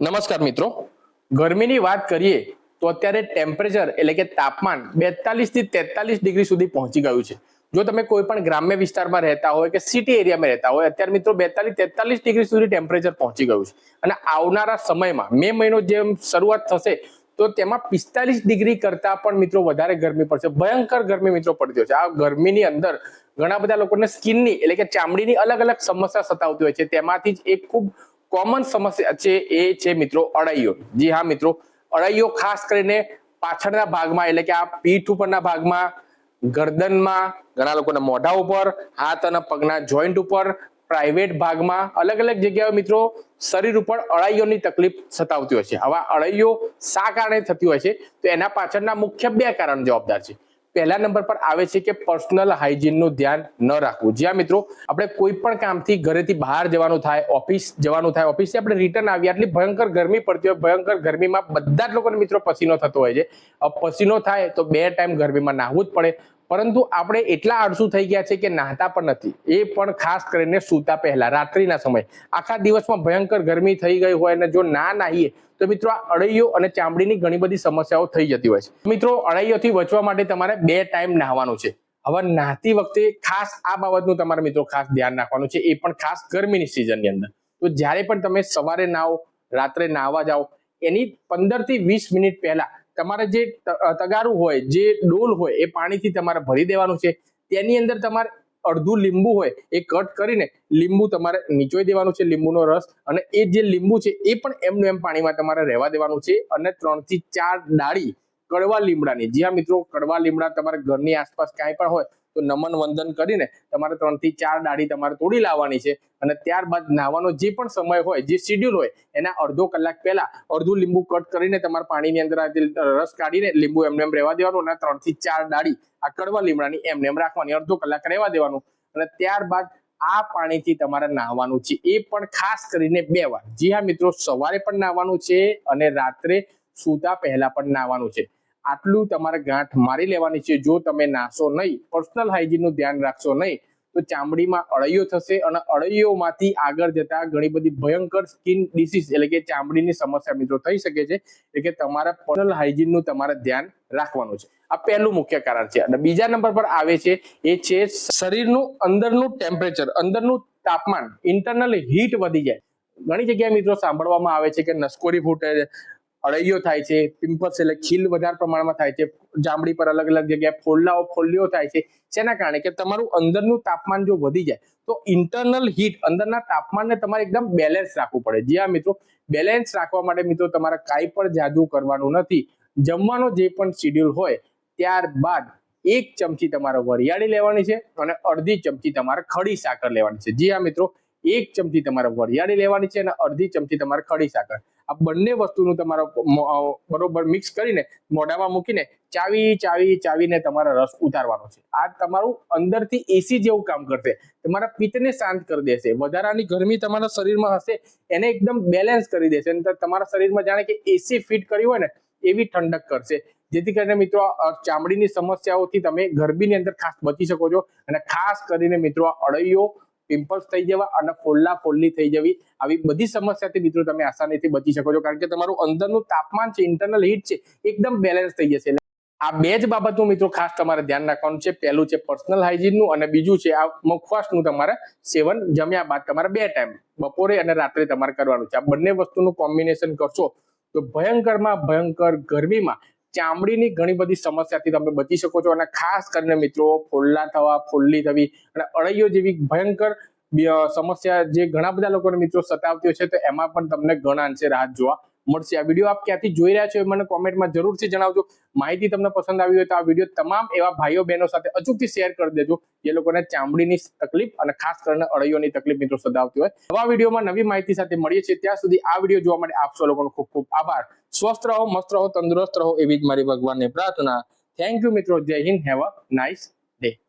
નમસ્કાર મિત્રો. ગરમીની વાત કરીએ તો અત્યારે ટેમ્પરેચર એટલે કે તાપમાન બેતાલીસથી તેતાલીસ ડિગ્રી સુધી પહોંચી ગયું છે. જો તમે કોઈ પણ ગ્રામ્ય વિસ્તારમાં રહેતા હોય કે સિટી એરિયામાં રહેતા હોય, અત્યારે મિત્રો બેતાલીસ તેતાલીસ ડિગ્રી સુધી ટેમ્પરેચર પહોંચી ગયું છે. અને આવનારા સમયમાં, મે મહિનો જેમ શરૂઆત થશે, તો તેમાં પિસ્તાલીસ ડિગ્રી કરતા પણ મિત્રો વધારે ગરમી પડશે. ભયંકર ગરમી મિત્રો પડતી હોય છે. આ ગરમીની અંદર ઘણા બધા લોકોને સ્કિનની એટલે કે ચામડીની અલગ અલગ સમસ્યા સતાવતી હોય છે. તેમાંથી જ એક ખૂબ કોમન સમસ્યા છે એ છે મિત્રો અળાઈઓ. જી હા મિત્રો અળૈયો ખાસ કરીને પાછળના ભાગમાં, એટલે કે આ પીઠ ઉપરના ભાગમાં, ગરદનમાં, ઘણા લોકોના મોઢા ઉપર, હાથ અને પગના જોઈન્ટ ઉપર, પ્રાઇવેટ ભાગમાં, અલગ અલગ જગ્યાએ મિત્રો શરીર ઉપર અળાઈઓની તકલીફ સતાવતી હોય છે. આવા અળાઈઓ શા કારણે થતી હોય છે? તો એના પાછળના મુખ્ય બે કારણ જવાબદાર છે. પહેલા નંબર પર આવે છે કે પર્સનલ હાઇજીનનું ધ્યાન ન રાખવું. જ્યાં મિત્રો, આપણે કોઈ પણ કામથી ઘરેથી બહાર જવાનું થાય ઓફિસ જવાનું થાય ઓફિસથી આપણે રિટર્ન આવીએ, આટલી ભયંકર ગરમી પડતી હોય, ભયંકર ગરમીમાં બધા જ લોકોને મિત્રો પસીનો થતો હોય છે. પસીનો થાય તો બે ટાઈમ ગરમીમાં નાહવું જ પડે. પરંતુ આપણે એટલા આળસુ થઈ ગયા છે કે નાહતા પણ નથી. એ પણ ખાસ કરીને સૂતા પહેલા, રાત્રિના સમય. આખા દિવસમાં ભયંકર ગરમી થઈ ગઈ હોય અને જો ના નાહીએ, તો મિત્રો આ અળૈયો અને ચામડીની ઘણી બધી સમસ્યાઓ થઈ જતી હોય છે. મિત્રો, અળૈયોથી બચવા માટે તમારે બે ટાઈમ નાહવાનું છે. હવે નાહતી વખતે ખાસ આ બાબતનું તમારે મિત્રો ખાસ ધ્યાન રાખવાનું છે. એ પણ ખાસ ગરમીની સિઝનની અંદર. તો જ્યારે પણ તમે સવારે નાહો, રાત્રે નાહવા જાઓ, એની પંદરથી વીસ મિનિટ પહેલા તમારે જે તગારું હોય, જે ડોલ હોય, એ પાણીથી તમારે ભરી દેવાનું છે. તેની અંદર તમારે અડધું લીંબુ હોય, એ કટ કરીને લીંબુ તમારે નીચોઈ દેવાનું છે, લીંબુનો રસ. અને એ જે લીંબુ છે, એ પણ એમનું એમ પાણીમાં તમારે રહેવા દેવાનું છે. અને ત્રણથી ચાર ડાળી કડવા લીમડાની. જ્યાં મિત્રો, કડવા લીમડા તમારે ઘરની આસપાસ ક્યાંય પણ હોય તો નમન વંદન કરીને તમારે ત્રણથી ચાર ડાળી તમારે તોડી લાવવાની છે. અને ત્યારબાદ નાહવાનો જે પણ સમય હોય, જે શિડ્યુલ હોય, એના અડધો કલાક પહેલા અડધું લીંબુ કટ કરીને તમારે પાણીની અંદર રસ કાઢીને લીંબુ એમને એમ રહેવા દેવાનું અને ત્રણથી ચાર ડાળી આ કડવા લીમડાની એમને એમ રાખવાની, અડધો કલાક રહેવા દેવાનું. અને ત્યારબાદ આ પાણીથી તમારે નાહવાનું છે. એ પણ ખાસ કરીને બે વાર. જી હા મિત્રો, સવારે પણ નાહવાનું છે અને રાત્રે સૂતા પહેલા પણ નાહવાનું છે. આટલું તમારે ગાંઠ મારી લેવાની છે. જો તમે નાશો નહીં પર્સનલ હાઇજીનનું ધ્યાન રાખશો નહીં, તો ચામડીમાં અળૈયો થશે અને અળૈયોમાંથી આગળ જતા ઘણી બધી ભયંકર સ્કિન ડિસીઝ એટલે કે ચામડીની સમસ્યા મિત્રો થઈ શકે છે. એટલે કે તમારા પર્સનલ હાઇજીનનું તમારે ધ્યાન રાખવાનું છે. આ પહેલું મુખ્ય કારણ છે. અને બીજા નંબર પર આવે છે, એ છે શરીરનું અંદરનું ટેમ્પરેચર અંદરનું તાપમાન ઇન્ટરનલ હીટ વધી જાય. ઘણી જગ્યાએ મિત્રો સાંભળવામાં આવે છે કે નસકોરી ફૂટે અળૈયો થાય છે પિમ્પલ્સ એટલે ખીલ વધારે પ્રમાણમાં થાય છે જામડી પર અલગ અલગ જગ્યાએ ફોલ્લાઓ, ફોલ્લીઓ થાય છે, જેના કારણે કે તમારું અંદરનું તાપમાન જો વધી જાય, તો ઇન્ટરનલ હીટ અંદરના તાપમાનને તમારે એકદમ બેલેન્સ રાખવું પડે. જે આ મિત્રો બેલેન્સ રાખવા માટે મિત્રો તમારે કાંઈ પણ જાદુ કરવાનું નથી. જમવાનો જે પણ શિડ્યુલ હોય, ત્યારબાદ એક ચમચી તમારે વરિયાળી લેવાની છે અને અડધી ચમચી તમારે ખડી સાકર લેવાની છે. જી હા મિત્રો, એક ચમચી તમારે વરિયાળી લેવાની છે અને અડધી ચમચી તમારે ખડી સાકર. આ બંને વસ્તુનું તમારા બરોબર મિક્સ કરીને મોઢામાં મૂકીને ચાવી ચાવી, ચાવીને તમારે રસ ઉતારવાનો છે. આ તમારું અંદરથી એસી જેવું કામ કરશે. તમારા પિત્તને શાંત કરી દેશે. વધારાની ગરમી તમારા શરીરમાં હશે, એને એકદમ બેલેન્સ કરી દેશે. તમારા શરીરમાં જાણે કે એસી ફિટ કરી હોય ને, એવી ઠંડક કરશે. જેથી કરીને મિત્રો ચામડીની સમસ્યાઓથી તમે ગરબીની અંદર ખાસ બચી શકો છો. અને ખાસ કરીને મિત્રો અળૈયો પિમ્પલ્સ થઈ જવા અને ફોલ્લા ફોલ્લી થઈ જવી. આવી બધી સમસ્યાથી મિત્રો તમે આસાનીથી બચી શકો છો. કારણ કે તમારું અંદરનું તાપમાન છે ઇન્ટરનલ હીટ છે, એકદમ બેલેન્સ થઈ જશે. આ બે જ બાબતનું મિત્રો ખાસ તમારે ધ્યાન રાખવાનું છે. પહેલું છે પર્સનલ હાઇજીનનું અને બીજું છે આ મુખવાસનું તમારે સેવન જમ્યા બાદ તમારે બે ટાઈમ બપોરે અને રાત્રે તમારે કરવાનું છે. આ બંને વસ્તુનું કોમ્બિનેશન કરશો તો ભયંકરમાં ભયંકર ગરમીમાં ચામડીની ઘણી બધી સમસ્યાથી તમે બચી શકો છો અને ખાસ કરીને મિત્રો, ફોલ્લા થવા, ફોલ્લી થવી અને અળૈયો જેવી ભયંકર સમસ્યા જે ઘણા બધા લોકોને મિત્રો સતાવતી હોય છે, તો એમાં પણ તમને ઘણા અંશે રાહત જોવા મળશે. આ વીડિયો આપ ક્યાંથી જોઈ રહ્યા છો એ મને કોમેન્ટમાં જરૂરથી જણાવજો. માહિતી તમને પસંદ આવી હોય તો આ વીડિયો તમામ એવા ભાઈઓ બહેનો સાથે અચૂકથી શેર કરી દેજો. જે લોકોને ચામડીની તકલીફ અને ખાસ કરીને અળીઓની તકલીફ મિત્રો સતાવતી હોય. નવા વિડીયોમાં નવી માહિતી સાથે મળીએ છીએ. ત્યાં સુધી આ વીડિયો જોવા માટે આપ સૌ લોકોનો ખૂબ ખૂબ આભાર. સ્વસ્થ રહો, મસ્ત રહો, તંદુરસ્ત રહો એવી જ મારી ભગવાનની પ્રાર્થના. થેન્ક યુ મિત્રો. જય Hind. Have a nice day